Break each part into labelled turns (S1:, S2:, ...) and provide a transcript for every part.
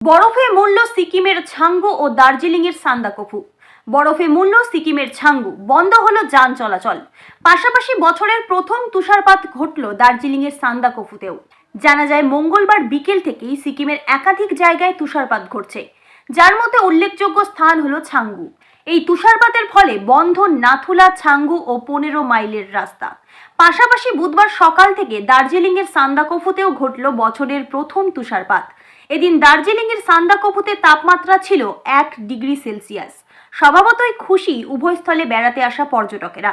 S1: বরফে মূল্য সিকিমের ছাঙ্গু ও দার্জিলিংয়ের সান্দাকফু। বরফে মূল্য সিকিমের ছাঙ্গু, বন্ধ হলো যান চলাচল। পাশাপাশি বছরের প্রথম তুষারপাত ঘটল দার্জিলিংয়ের সান্দাকফুতেও। জানা যায়, মঙ্গলবার বিকেল থেকেই সিকিমের একাধিক জায়গায় তুষারপাত ঘটছে। যার মধ্যে উল্লেখযোগ্য স্থান হলো ছাঙ্গু। এই তুষারপাতের ফলে বন্ধ নাথুলা, ছাঙ্গু ও পনেরো মাইলের রাস্তা। পাশাপাশি বুধবার সকাল থেকে দার্জিলিংয়ের সান্দাকফুতেও ঘটল বছরের প্রথম তুষারপাত। এদিন দার্জিলিংয়ের সান্দাকফুতে তাপমাত্রা ছিল এক ডিগ্রি সেলসিয়াস। স্বভাবতই খুশি উভয়স্থলে বেড়াতে আসা পর্যটকেরা।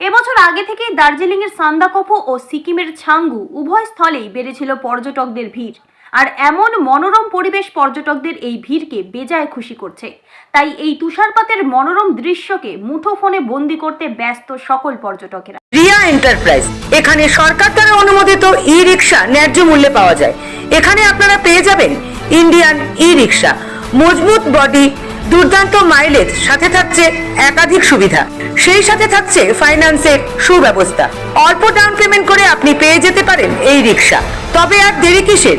S1: এবছর আগে থেকেই দার্জিলিংয়ের সান্দাকফু ও সিকিমের ছাঙ্গু উভয় স্থলেই বেড়েছিল পর্যটকদের ভিড়। আর এমন মনোরম পরিবেশ পর্যটকদের এই ভিড়কে বেজায় খুশি করছে। তাই এই তুষারপাতের মনোরম দৃশ্যকে মুঠোফোনে বন্দি করতে ব্যস্ত সকল পর্যটকেরা।
S2: রিয়া এন্টারপ্রাইজ, এখানে সরকার দ্বারা অনুমোদিত ই রিক্সা ন্যায্য মূল্যে পাওয়া যায়। এখানে আপনারা পেয়ে যাবেন ইন্ডিয়ান ই রিক্সা মজবুত বডি, দুর্দান্ত মাইলেজ, সাথে থাকছে একাধিক সুবিধা। সেই সাথে থাকছে ফাইন্যান্সের সুব্যবস্থা। অল্প ডাউন পেমেন্ট করে আপনি পেয়ে যেতে পারেন এই রিক্সা। তবে আর দেরি কিসের?